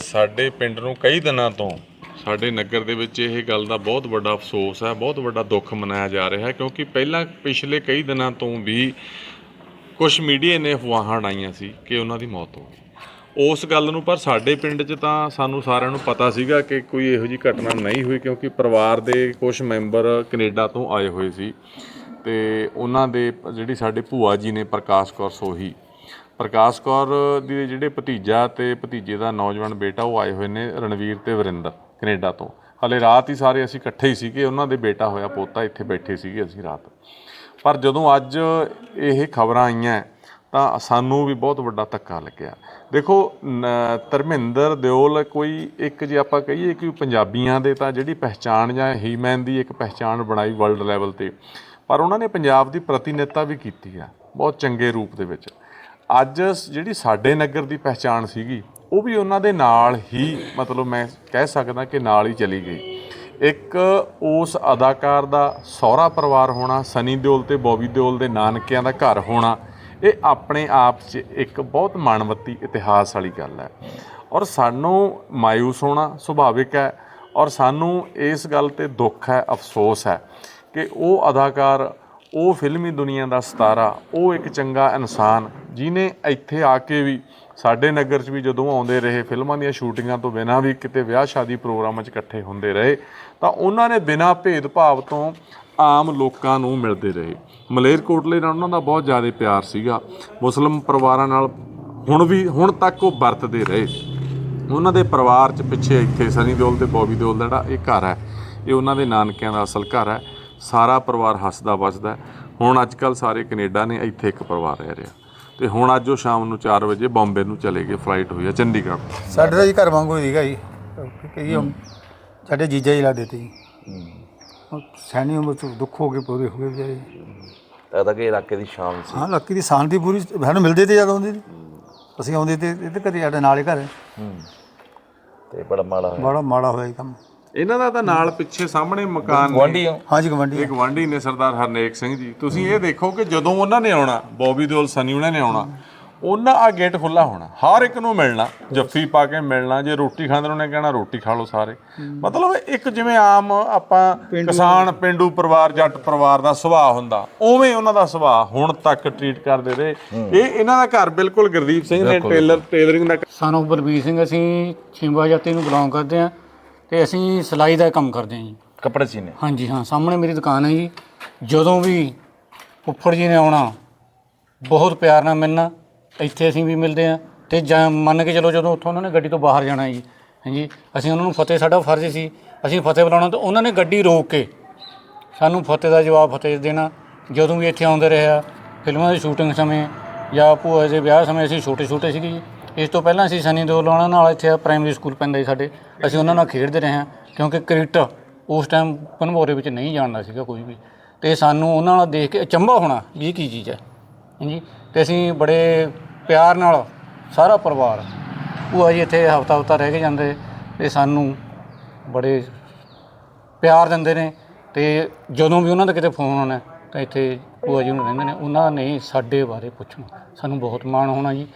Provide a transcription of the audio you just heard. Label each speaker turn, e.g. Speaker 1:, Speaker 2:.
Speaker 1: ਸਾਡੇ ਪਿੰਡ ਨੂੰ ਕਈ ਦਿਨਾਂ ਤੋਂ ਸਾਡੇ ਨਗਰ ਦੇ ਵਿੱਚ ਇਹ ਗੱਲ ਦਾ ਬਹੁਤ ਵੱਡਾ ਅਫਸੋਸ ਹੈ, ਬਹੁਤ ਵੱਡਾ ਦੁੱਖ ਮਨਾਇਆ ਜਾ ਰਿਹਾ ਹੈ, ਕਿਉਂਕਿ ਪਹਿਲਾਂ ਪਿਛਲੇ ਕਈ ਦਿਨਾਂ ਤੋਂ ਵੀ ਕੁਝ ਮੀਡੀਆ ਨੇ ਅਫਵਾਹਾਂ ਉਡਾਈਆਂ ਸੀ ਕਿ ਉਹਨਾਂ ਦੀ ਮੌਤ ਹੋ ਗਈ। ਉਸ ਗੱਲ ਨੂੰ ਪਰ ਸਾਡੇ ਪਿੰਡ 'ਚ ਤਾਂ ਸਾਨੂੰ ਸਾਰਿਆਂ ਨੂੰ ਪਤਾ ਸੀਗਾ ਕਿ ਕੋਈ ਇਹੋ ਜਿਹੀ ਘਟਨਾ ਨਹੀਂ ਹੋਈ, ਕਿਉਂਕਿ ਪਰਿਵਾਰ ਦੇ ਕੁਝ ਮੈਂਬਰ ਕੈਨੇਡਾ ਤੋਂ ਆਏ ਹੋਏ ਸੀ ਤੇ ਉਹਨਾਂ ਦੇ, ਜਿਹੜੀ ਸਾਡੇ ਭੂਆ ਜੀ ਨੇ ਪ੍ਰਕਾਸ਼ ਕੌਰ ਸੋਹੀ ਪ੍ਰਕਾਸ਼ ਕੌਰ ਦੇ ਜਿਹੜੇ ਭਤੀਜਾ ਤੇ ਭਤੀਜੇ ਦਾ ਨੌਜਵਾਨ ਬੇਟਾ, ਉਹ ਆਏ ਹੋਏ ਨੇ ਰਣਵੀਰ ਤੇ ਵਰਿੰਦਰ, ਕੈਨੇਡਾ ਤੋਂ। ਹਲੇ ਰਾਤ ਹੀ ਸਾਰੇ ਅਸੀਂ ਇਕੱਠੇ ਹੀ ਸੀਗੇ, ਉਹਨਾਂ ਦੇ ਬੇਟਾ ਹੋਇਆ ਪੋਤਾ ਇੱਥੇ ਬੈਠੇ ਸੀਗੇ ਅਸੀਂ ਰਾਤ। ਪਰ ਜਦੋਂ ਅੱਜ ਇਹ ਖਬਰਾਂ ਆਈਆਂ, ਤਾਂ ਸਾਨੂੰ ਵੀ ਬਹੁਤ ਵੱਡਾ ਧੱਕਾ ਲੱਗਿਆ। ਦੇਖੋ, ਨ- ਧਰਮਿੰਦਰ ਦਿਓਲ ਕੋਈ ਇੱਕ ਜੇ ਆਪਾਂ ਕਹੀਏ ਕਿ ਪੰਜਾਬੀਆਂ ਦੇ ਤਾਂ ਜਿਹੜੀ ਪਹਿਚਾਣ ਜਾਂ ਹੀਮੈਨ ਦੀ ਇੱਕ ਪਹਿਚਾਣ ਬਣਾਈ ਵਰਲਡ ਲੈਵਲ ਤੇ, ਪਰ ਉਹਨਾਂ ਨੇ ਪੰਜਾਬ ਦੀ ਪ੍ਰਤੀਨਿਧਤਾ ਵੀ ਕੀਤੀ ਆ, ਬਹੁਤ ਚੰਗੇ ਰੂਪ ਦੇ ਵਿੱਚ। ਅੱਜ ਸ- ਜਿਹੜੀ ਸਾਡੇ ਨਗਰ ਦੀ ਪਹਿਚਾਣ ਸੀਗੀ, ਉਹ ਵੀ ਉਹਨਾਂ ਦੇ ਨਾਲ ਹੀ, ਮਤਲਬ ਮੈਂ ਕਹਿ ਸਕਦਾ ਕਿ ਨਾਲ ਹੀ ਚਲੀ ਗਈ। ਇੱਕ ਉਸ ਅਦਾਕਾਰ ਦਾ ਸਹੁਰਾ ਪਰਿਵਾਰ ਹੋਣਾ, ਸਨੀ ਦਿਓਲ ਤੇ ਬੌਬੀ ਦਿਓਲ ਦੇ ਨਾਨਕਿਆਂ ਦਾ ਘਰ ਹੋਣਾ, ਇਹ ਆਪਣੇ ਆਪ 'ਚ ਇੱਕ ਬਹੁਤ ਮਾਣਵੱਤੀ ਇਤਿਹਾਸ ਵਾਲੀ ਗੱਲ ਹੈ। ਔਰ ਸਾਨੂੰ ਮਾਇੂਸ ਹੋਣਾ ਸੁਭਾਵਿਕ ਹੈ, ਔਰ ਸਾਨੂੰ ਇਸ ਗੱਲ ਤੇ ਦੁੱਖ ਹੈ, ਅਫਸੋਸ ਹੈ ਕਿ ਉਹ ਅਦਾਕਾਰ ਉਹ ਫਿਲਮੀ ਦੁਨੀਆ ਦਾ ਸਤਾਰਾ, ਉਹ ਇੱਕ ਚੰਗਾ ਇਨਸਾਨ ਜਿਨੇ ਇੱਥੇ ਆ ਕੇ ਵੀ ਸਾਡੇ ਨਗਰ 'ਚ ਵੀ ਜਦੋਂ ਆਉਂਦੇ ਰਹੇ, ਫਿਲਮਾਂ ਦੀਆਂ ਸ਼ੂਟਿੰਗਾਂ ਤੋਂ ਬਿਨਾਂ ਵੀ ਕਿਤੇ ਵਿਆਹ ਸ਼ਾਦੀ ਪ੍ਰੋਗਰਾਮਾਂ 'ਚ ਇਕੱਠੇ ਹੁੰਦੇ ਰਹੇ, ਤਾਂ ਉਹਨਾਂ ਨੇ ਬਿਨਾਂ ਭੇਦਭਾਵ ਤੋਂ ਆਮ ਲੋਕਾਂ ਨੂੰ ਮਿਲਦੇ ਰਹੇ। ਮਲੇਰਕੋਟਲੇ ਨਾਲ ਉਹਨਾਂ ਦਾ ਬਹੁਤ ਜ਼ਿਆਦਾ ਪਿਆਰ ਸੀਗਾ। ਮੁਸਲਮ ਪਰਿਵਾਰਾਂ ਨਾਲ ਹੁਣ ਵੀ, ਹੁਣ ਤੱਕ ਉਹ ਵਰਤਦੇ ਰਹੇ। ਉਹਨਾਂ ਦੇ ਪਰਿਵਾਰ 'ਚ ਪਿੱਛੇ ਇੱਥੇ ਸਨੀ ਦਿਓਲ ਤੇ ਬੋਬੀ ਦਿਓਲ ਦਾ ਜਿਹੜਾ ਇਹ ਘਰ ਹੈ, ਇਹ ਉਹਨਾਂ ਦੇ ਨਾਨਕਿਆਂ ਦਾ ਅਸਲ ਘਰ ਹੈ। ਸਾਰਾ ਪਰਿਵਾਰ ਹੱਸਦਾ ਵੱਸਦਾ। ਹੁਣ ਅੱਜ ਕੱਲ ਸਾਰੇ ਕੈਨੇਡਾ ਨੇ ਇੱਥੇ ਇੱਕ ਪਰਿਵਾਰ ਰਹਿ ਰਿਹਾ। ਤੇ ਹੁਣ ਅੱਜ ਉਹ ਸ਼ਾਮ ਨੂੰ 4 ਵਜੇ ਬੰਬੇ ਨੂੰ ਚਲੇ ਗਏ ਫਲਾਈਟ ਹੋਈ ਹੈ ਚੰਡੀਗੜ੍ਹ।
Speaker 2: ਸਾਡੇ ਤਾਂ ਜੀ ਘਰ ਵਾਂਗੂ ਸੀਗਾ ਜੀ। ਕਹੀਏ ਹੁਣ ਸਾਡੇ ਜੀਜਾ ਜੀ ਲੱਗਦੇ ਤੇ ਜੀ। ਸੈਣੀ ਉਮਰ ਚ ਦੁੱਖ ਹੋ ਕੇ ਪੂਰੇ ਹੋ ਗਏ ਵਿਚਾਰੇ।
Speaker 3: ਤਾਂ ਤਾਂ ਕਿ ਇਲਾਕੇ ਦੀ ਸ਼ਾਨ ਸੀ।
Speaker 2: ਹਾਂ ਲੱਕੀ ਦੀ ਸ਼ਾਂਤੀ ਪੂਰੀ ਸਾਨੂੰ ਮਿਲਦੇ ਤੇ ਜਦੋਂ ਆਉਂਦੇ ਸੀ ਅਸੀਂ ਆਉਂਦੇ ਤੇ ਇਹਦੇ ਘਰੇ ਸਾਡੇ ਨਾਲ ਹੀ ਘਰ ਹੈ।
Speaker 3: ਤੇ ਬੜਾ ਮਾੜਾ ਹੋਇਆ।
Speaker 2: ਬੜਾ ਮਾੜਾ ਹੋਇਆ ਜੀ ਕੰਮ।
Speaker 1: ਇਹਨਾਂ ਦਾ ਤਾਂ ਨਾਲ ਪਿੱਛੇ ਸਾਹਮਣੇ ਮਕਾਨ
Speaker 3: ਹੋ
Speaker 2: ਹਾਂਜੀ ਗਵੰਡੀ
Speaker 1: ਇੱਕ ਗਵਾਂਢੀ ਨੇ ਸਰਦਾਰ ਹਰਨੇਕ ਸਿੰਘ ਜੀ। ਤੁਸੀਂ ਇਹ ਦੇਖੋ ਕਿ ਜਦੋਂ ਉਹਨਾਂ ਨੇ ਆਉਣਾ ਬੌਬੀ ਦਿਓਲ ਸਨੀ ਉਹਨਾਂ ਨੇ ਆਉਣਾ ਉਹਨਾਂ ਆ ਗੇਟ ਖੁੱਲਾ ਹੋਣਾ। ਹਰ ਇੱਕ ਨੂੰ ਮਿਲਣਾ ਜੱਫੀ ਪਾ ਕੇ ਮਿਲਣਾ ਜੇ ਰੋਟੀ ਖਾਂਦੇ ਨੇ ਉਹਨੇ ਕਹਿਣਾ ਰੋਟੀ ਖਾ ਲਓ ਸਾਰੇ। ਮਤਲਬ ਇੱਕ ਜਿਵੇਂ ਆਮ ਆਪਾਂ ਕਿਸਾਨ ਪਿੰਡੂ ਪਰਿਵਾਰ ਜੱਟ ਪਰਿਵਾਰ ਦਾ ਸੁਭਾਅ ਹੁੰਦਾ ਉਵੇਂ ਉਹਨਾਂ ਦਾ ਸੁਭਾਅ ਹੁਣ ਤੱਕ ਟਰੀਟ ਕਰਦੇ ਰਹੇ। ਇਹ ਇਹਨਾਂ ਦਾ ਘਰ ਬਿਲਕੁਲ ਗੁਰਦੀਪ ਸਿੰਘ ਨੇ ਟੇਲਰ ਟੇਲਰਿੰਗ ਦਾ
Speaker 4: ਸਾਨੂੰ ਬਲਬੀਰ ਸਿੰਘ ਅਸੀਂ ਛਿੰਬਾ ਜਾਤੀ ਨੂੰ ਬਿਲੋਂਗ ਕਰਦੇ ਹਾਂ। ਤੇ ਅਸੀਂ ਸਿਲਾਈ ਦਾ ਕੰਮ ਕਰਦੇ ਹਾਂ ਜੀ।
Speaker 3: ਕੱਪੜੇ ਸੀਨੇ।
Speaker 4: ਹਾਂਜੀ ਹਾਂ ਸਾਹਮਣੇ ਮੇਰੀ ਦੁਕਾਨ ਹੈ ਜੀ। ਜਦੋਂ ਵੀ ਫੁੱਫੜ ਜੀ ਨੇ ਆਉਣਾ ਬਹੁਤ ਪਿਆਰ ਨਾਲ ਮਿਲਣਾ ਇੱਥੇ ਅਸੀਂ ਵੀ ਮਿਲਦੇ ਹਾਂ ਤੇ ਜਾਂ ਮੰਨ ਕੇ ਚਲੋ ਜਦੋਂ ਉੱਥੋਂ ਉਹਨਾਂ ਨੇ ਗੱਡੀ ਤੋਂ ਬਾਹਰ ਜਾਣਾ ਜੀ ਹਾਂਜੀ ਅਸੀਂ ਉਹਨਾਂ ਨੂੰ ਫਤਿਹ ਸਾਡਾ ਫਰਜ਼ ਸੀ ਅਸੀਂ ਫਤਿਹ ਬੁਲਾਉਣਾ ਤਾਂ ਉਹਨਾਂ ਨੇ ਗੱਡੀ ਰੋਕ ਕੇ ਸਾਨੂੰ ਫਤਿਹ ਦਾ ਜਵਾਬ ਫਤਿਹ ਦੇਣਾ। ਜਦੋਂ ਵੀ ਇੱਥੇ ਆਉਂਦੇ ਰਿਹਾ ਫਿਲਮਾਂ ਦੀ ਸ਼ੂਟਿੰਗ ਸਮੇਂ ਜਾਂ ਭੂਆ ਦੇ ਵਿਆਹ ਸਮੇਂ ਅਸੀਂ ਛੋਟੇ ਛੋਟੇ ਸੀਗੇ ਜੀ। ਇਸ ਤੋਂ ਪਹਿਲਾਂ ਅਸੀਂ ਸਨੀ ਦਿਓਲ ਉਹਨਾਂ ਨਾਲ ਇੱਥੇ ਪ੍ਰਾਇਮਰੀ ਸਕੂਲ ਪੈਂਦਾ ਸੀ ਸਾਡੇ। ਅਸੀਂ ਉਹਨਾਂ ਨਾਲ ਖੇਡਦੇ ਰਹੇ ਹਾਂ, ਕਿਉਂਕਿ ਕ੍ਰਿਕਟ ਉਸ ਟਾਈਮ ਪਨਭੋਰੇ ਵਿੱਚ ਨਹੀਂ ਜਾਣਦਾ ਸੀਗਾ ਕੋਈ ਵੀ। ਤੇ ਸਾਨੂੰ ਉਹਨਾਂ ਨਾਲ ਦੇਖ ਕੇ ਅਚੰਭਾ ਹੋਣਾ ਵੀ ਇਹ ਕੀ ਚੀਜ਼ ਹੈ। ਹਾਂਜੀ? ਤੇ ਅਸੀਂ ਬੜੇ ਪਿਆਰ ਨਾਲ ਸਾਰਾ ਪਰਿਵਾਰ, ਭੂਆ ਜੀ ਇੱਥੇ ਹਫਤਾ ਹਫਤਾ ਰਹਿ ਕੇ ਜਾਂਦੇ, ਤੇ ਸਾਨੂੰ ਬੜੇ ਪਿਆਰ ਦਿੰਦੇ ਨੇ। ਤੇ ਜਦੋਂ ਵੀ ਉਹਨਾਂ ਦਾ ਕਿਤੇ ਫੋਨ ਆਉਣਾ, ਤਾਂ ਇੱਥੇ ਭੂਆ ਜੀ ਨੂੰ ਰਹਿੰਦੇ ਨੇ, ਉਹਨਾਂ ਨੇ ਸਾਡੇ ਬਾਰੇ ਪੁੱਛਣਾ। ਸਾਨੂੰ ਬਹੁਤ ਮਾਣ ਹੋਣਾ ਜੀ।